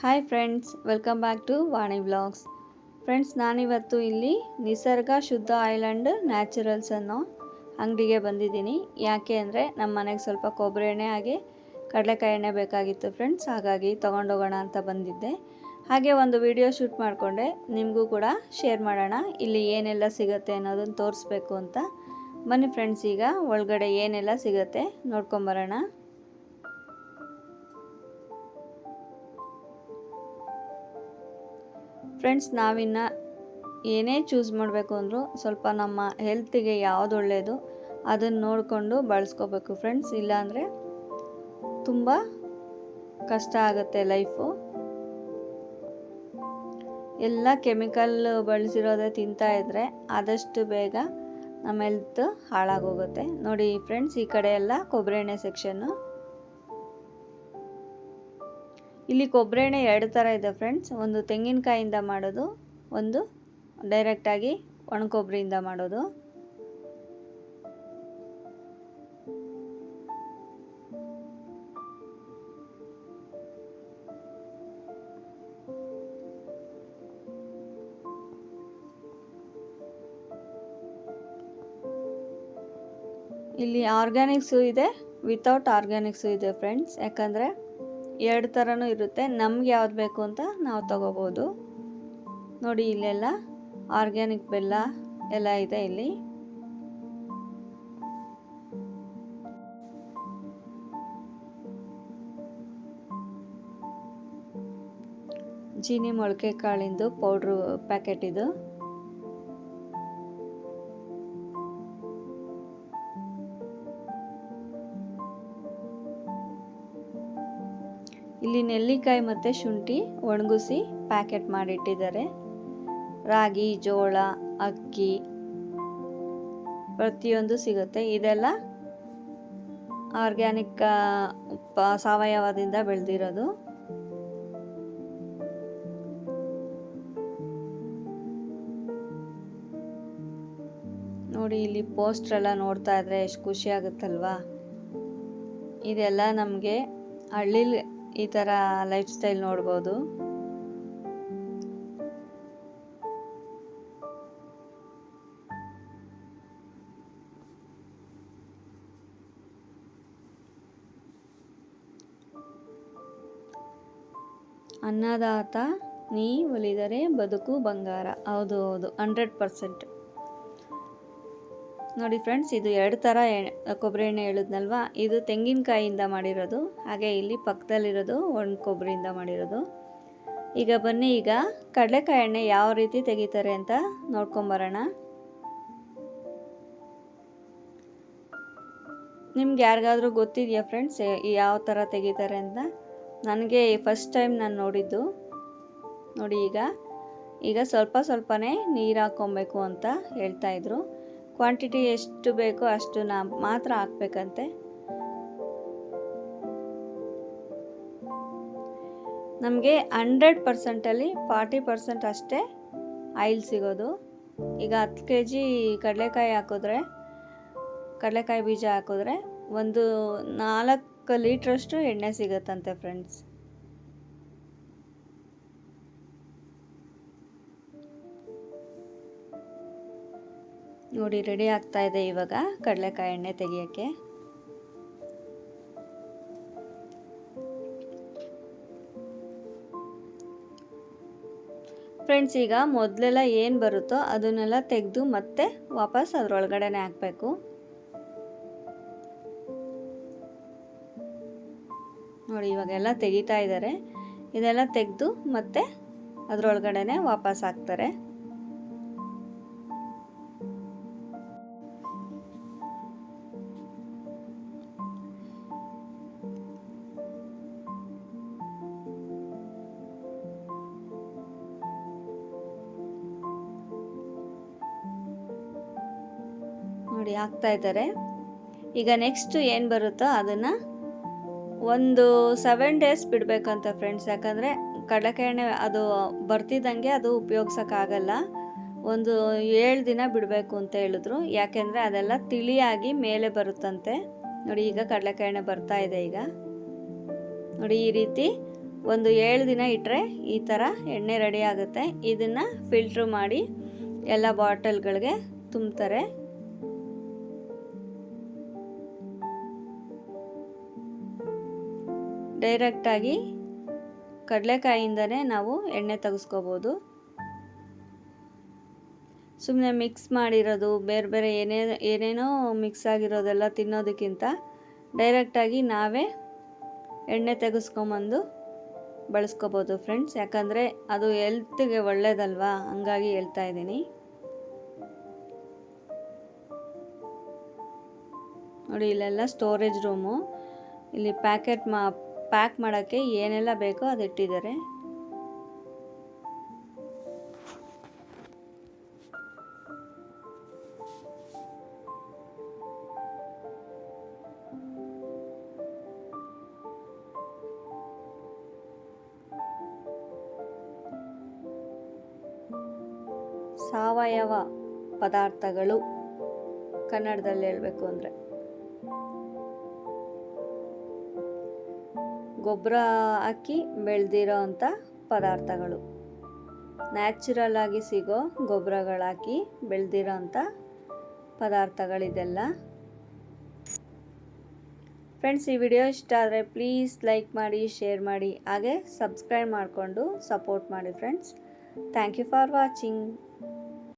Hi friends welcome back to Vani vlogs friends ನಾನಿವತ್ತು ಇಲ್ಲಿ ನಿಸರ್ಗ ಶುದ್ಧ ಐಲ್ಯಾಂಡ್ ನ್ಯಾಚುರಲ್ಸ್ ಅನ್ನೋ ಅಂಗಡಿಗೆ ಬಂದಿದ್ದೀನಿ. ಯಾಕೆ ಅಂದರೆ ನಮ್ಮ ಮನೆಗೆ ಸ್ವಲ್ಪ ಕೊಬ್ಬರಿ ಎಣ್ಣೆ ಹಾಗೆ ಕಡಲೆಕಾಯಿ ಎಣ್ಣೆ ಬೇಕಾಗಿತ್ತು ಫ್ರೆಂಡ್ಸ್ ಹಾಗಾಗಿ ತೊಗೊಂಡೋಗೋಣ ಅಂತ ಬಂದಿದ್ದೆ. ಹಾಗೆ ಒಂದು ವಿಡಿಯೋ ಶೂಟ್ ಮಾಡಿಕೊಂಡೆ, ನಿಮಗೂ ಕೂಡ ಶೇರ್ ಮಾಡೋಣ. ಇಲ್ಲಿ ಏನೆಲ್ಲ ಸಿಗುತ್ತೆ ಅನ್ನೋದನ್ನು ತೋರಿಸ್ಬೇಕು ಅಂತ. ಬನ್ನಿ ಫ್ರೆಂಡ್ಸ್ ಈಗ ಒಳಗಡೆ ಏನೆಲ್ಲ ಸಿಗುತ್ತೆ ನೋಡ್ಕೊಂಬರೋಣ ಫ್ರೆಂಡ್ಸ್ ನಾವಿನ್ನು ಏನೇ ಚೂಸ್ ಮಾಡಬೇಕು ಅಂದರೂ ಸ್ವಲ್ಪ ನಮ್ಮ ಹೆಲ್ತಿಗೆ ಯಾವುದು ಒಳ್ಳೆಯದು ಅದನ್ನು ನೋಡಿಕೊಂಡು ಬಳಸ್ಕೋಬೇಕು ಫ್ರೆಂಡ್ಸ್ ಇಲ್ಲಾಂದರೆ ತುಂಬ ಕಷ್ಟ ಆಗುತ್ತೆ ಲೈಫು ಎಲ್ಲ ಕೆಮಿಕಲ್ ಬಳಸಿರೋದೇ ತಿಂತಾ ಇದ್ದರೆ ಆದಷ್ಟು ಬೇಗ ನಮ್ಮ ಹೆಲ್ತ್ ಹಾಳಾಗೋಗುತ್ತೆ. ನೋಡಿ ಫ್ರೆಂಡ್ಸ್ ಈ ಕಡೆ ಎಲ್ಲ ಕೊಬ್ಬರಿ ಎಣ್ಣೆ ಸೆಕ್ಷನ್ನು ಇಲ್ಲಿ ಕೊಬ್ಬರಿ ಎಣ್ಣೆ ಎರಡು ಥರ ಇದೆ ಫ್ರೆಂಡ್ಸ್ ಒಂದು ತೆಂಗಿನಕಾಯಿಂದ ಮಾಡೋದು, ಒಂದು ಡೈರೆಕ್ಟಾಗಿ ಒಣ ಕೊಬ್ಬರಿಯಿಂದ ಮಾಡೋದು. ಇಲ್ಲಿ ಆರ್ಗ್ಯಾನಿಕ್ಸು ಇದೆ ವಿತೌಟ್ ಆರ್ಗ್ಯಾನಿಕ್ಸು ಇದೆ ಫ್ರೆಂಡ್ಸ್ ಯಾಕಂದರೆ ಎರಡು ಥರನೂ ಇರುತ್ತೆ. ನಮ್ಗೆ ಯಾವ್ದು ಬೇಕು ಅಂತ ನಾವು ತಗೋಬೋದು. ನೋಡಿ ಇಲ್ಲೆಲ್ಲ ಆರ್ಗ್ಯಾನಿಕ್ ಬೆಲ್ಲ ಎಲ್ಲ ಇದೆ ಇಲ್ಲಿ. ಜೀನಿ ಮೊಳಕೆ ಕಾಳಿಂದು ಪೌಡ್ರು ಪ್ಯಾಕೆಟ್ ಇದು. ಇಲ್ಲಿ ನೆಲ್ಲಿಕಾಯಿ ಮತ್ತು ಶುಂಠಿ ಒಣಗಿಸಿ ಪ್ಯಾಕೆಟ್ ಮಾಡಿಟ್ಟಿದ್ದಾರೆ. ರಾಗಿ, ಜೋಳ, ಅಕ್ಕಿ ಪ್ರತಿಯೊಂದು ಸಿಗುತ್ತೆ. ಇದೆಲ್ಲ ಆರ್ಗ್ಯಾನಿಕ್ ಸಾವಯವದಿಂದ ಬೆಳೆದಿರೋದು. ನೋಡಿ, ಇಲ್ಲಿ ಪೋಸ್ಟರ್ ಎಲ್ಲ ನೋಡ್ತಾ ಇದ್ರೆ ಎಷ್ಟು ಖುಷಿ ಆಗುತ್ತಲ್ವಾ? ಇದೆಲ್ಲ ನಮಗೆ ಹಳ್ಳಿಲಿ ಈ ಥರ ಲೈಫ್ ಸ್ಟೈಲ್ ನೋಡ್ಬೋದು. ಅನ್ನದಾತ ನೀ ಒಲಿದರೆ ಬದುಕು ಬಂಗಾರ. ಹೌದು ಹೌದು ಹಂಡ್ರೆಡ್ ಪರ್ಸೆಂಟ್. ನೋಡಿ ಫ್ರೆಂಡ್ಸ್ ಇದು ಎರಡು ಥರ ಕೊಬ್ಬರಿ ಎಣ್ಣೆ ಹೇಳಿದ್ನಲ್ವಾ? ಇದು ತೆಂಗಿನಕಾಯಿಯಿಂದ ಮಾಡಿರೋದು, ಹಾಗೆ ಇಲ್ಲಿ ಪಕ್ಕದಲ್ಲಿರೋದು ಒಣ ಕೊಬ್ಬರಿಯಿಂದ ಮಾಡಿರೋದು. ಈಗ ಬನ್ನಿ, ಈಗ ಕಡಲೆಕಾಯಿ ಎಣ್ಣೆ ಯಾವ ರೀತಿ ತೆಗಿತಾರೆ ಅಂತ ನೋಡ್ಕೊಂಬರೋಣ. ನಿಮ್ಗೆ ಯಾರಿಗಾದರೂ ಗೊತ್ತಿದೆಯಾ ಫ್ರೆಂಡ್ಸ್ ಯಾವ ಥರ ತೆಗಿತಾರೆ ಅಂತ? ನನಗೆ ಫಸ್ಟ್ ಟೈಮ್ ನಾನು ನೋಡಿದ್ದು. ನೋಡಿ ಈಗ ಈಗ ಸ್ವಲ್ಪ ಸ್ವಲ್ಪನೇ ನೀರು ಹಾಕ್ಕೊಬೇಕು ಅಂತ ಹೇಳ್ತಾಯಿದ್ರು ಕ್ವಾಂಟಿಟಿ ಎಷ್ಟು ಬೇಕೋ ಅಷ್ಟು ನಾ ಮಾತ್ರ ಹಾಕ್ಬೇಕಂತೆ. ನಮಗೆ ಹಂಡ್ರೆಡ್ ಪರ್ಸೆಂಟಲ್ಲಿ ಫಾರ್ಟಿ ಪರ್ಸೆಂಟ್ ಅಷ್ಟೇ ಆಯಿಲ್ ಸಿಗೋದು. ಈಗ ಹತ್ತು ಕೆ ಜಿ ಕಡಲೆಕಾಯಿ ಹಾಕಿದ್ರೆ, ಕಡಲೆಕಾಯಿ ಬೀಜ ಹಾಕಿದ್ರೆ ಒಂದು ನಾಲ್ಕು ಲೀಟ್ರಷ್ಟು ಎಣ್ಣೆ ಸಿಗುತ್ತಂತೆ ಫ್ರೆಂಡ್ಸ್ ನೋಡಿ ರೆಡಿ ಆಗ್ತಾ ಇದೆ ಇವಾಗ ಕಡಲೆಕಾಯಿ ಎಣ್ಣೆ ತೆಗಿಯೋಕ್ಕೆ. ಫ್ರೆಂಡ್ಸ್ ಈಗ ಮೊದಲೆಲ್ಲ ಏನು ಬರುತ್ತೋ ಅದನ್ನೆಲ್ಲ ತೆಗೆದು ಮತ್ತೆ ವಾಪಸ್ ಅದರೊಳಗಡೆನೆ ಹಾಕಬೇಕು. ನೋಡಿ ಇವಾಗೆಲ್ಲ ತೆಗಿತಾ ಇದ್ದಾರೆ. ಇದೆಲ್ಲ ತೆಗೆದು ಮತ್ತೆ ಅದರೊಳಗಡೆನೆ ವಾಪಸ್ ಹಾಕ್ತಾರೆ. ನೋಡಿ ಹಾಕ್ತಾ ಇದ್ದಾರೆ. ಈಗ ನೆಕ್ಸ್ಟ್ ಏನು ಬರುತ್ತೋ ಅದನ್ನು ಒಂದು ಸೆವೆನ್ ಡೇಸ್ ಬಿಡಬೇಕಂತ ಫ್ರೆಂಡ್ಸ್ ಯಾಕಂದರೆ ಕಡಲೆಕಾಯಿ ಅದು ಬರ್ತಿದ್ದಂಗೆ ಅದು ಉಪಯೋಗ್ಸೋಕ್ಕಾಗಲ್ಲ. ಒಂದು ಏಳು ದಿನ ಬಿಡಬೇಕು ಅಂತ ಹೇಳಿದ್ರು. ಯಾಕೆಂದರೆ ಅದೆಲ್ಲ ತಿಳಿಯಾಗಿ ಮೇಲೆ ಬರುತ್ತಂತೆ. ನೋಡಿ, ಈಗ ಕಡಲೆಕಾಯಿ ಎಣ್ಣೆ ಬರ್ತಾ ಇದೆ ಈಗ. ನೋಡಿ, ಈ ರೀತಿ ಒಂದು ಏಳು ದಿನ ಇಟ್ಟರೆ ಈ ಥರ ಎಣ್ಣೆ ರೆಡಿ ಆಗುತ್ತೆ. ಇದನ್ನು ಫಿಲ್ಟ್ರ್ ಮಾಡಿ ಎಲ್ಲ ಬಾಟಲ್ಗಳಿಗೆ ತುಂಬ್ತಾರೆ. ಡೈರೆಕ್ಟಾಗಿ ಕಡಲೆಕಾಯಿಂದನೇ ನಾವು ಎಣ್ಣೆ ತೆಗೆಸ್ಕೋಬೋದು. ಸುಮ್ಮನೆ ಮಿಕ್ಸ್ ಮಾಡಿರೋದು, ಬೇರೆ ಬೇರೆ ಏನೇ, ಏನೇನೋ ಮಿಕ್ಸ್ ಆಗಿರೋದೆಲ್ಲ ತಿನ್ನೋದಕ್ಕಿಂತ ಡೈರೆಕ್ಟಾಗಿ ನಾವೇ ಎಣ್ಣೆ ತೆಗೆಸ್ಕೊಂಬಂದು ಬಳಸ್ಕೋಬೋದು ಫ್ರೆಂಡ್ಸ್. ಯಾಕಂದರೆ ಅದು ಎಲ್ತ್ಗೆ ಒಳ್ಳೇದಲ್ವಾ? ಹಂಗಾಗಿ ಹೇಳ್ತಾ ಇದ್ದೀನಿ. ನೋಡಿ, ಇಲ್ಲೆಲ್ಲ ಸ್ಟೋರೇಜ್ ರೂಮು. ಇಲ್ಲಿ ಪ್ಯಾಕೆಟ್ ಮಾ ಪ್ಯಾಕ್ ಮಾಡೋಕ್ಕೆ ಏನೆಲ್ಲ ಬೇಕೋ ಅದು ಇಟ್ಟಿದ್ದಾರೆ ಸಾವಯವ ಪದಾರ್ಥಗಳು ಕನ್ನಡದಲ್ಲಿ ಹೇಳಬೇಕು ಅಂದರೆ. ಗೊಬ್ಬರ ಹಾಕಿ ಬೆಳೆದಿರೋ ಅಂಥ ಪದಾರ್ಥಗಳು. ನ್ಯಾಚುರಲ್ ಆಗಿ ಸಿಗೋ ಗೊಬ್ಬರಗಳಾಕಿ ಬೆಳೆದಿರೋ ಅಂಥ ಪದಾರ್ಥಗಳಿದೆಲ್ಲ. ಫ್ರೆಂಡ್ಸ್ ಈ ವಿಡಿಯೋ ಇಷ್ಟ ಆದರೆ ಪ್ಲೀಸ್ ಲೈಕ್ ಮಾಡಿ ಶೇರ್ ಮಾಡಿ, ಹಾಗೆ ಸಬ್ಸ್ಕ್ರೈಬ್ ಮಾಡಿಕೊಂಡು ಸಪೋರ್ಟ್ ಮಾಡಿ friends thank you for watching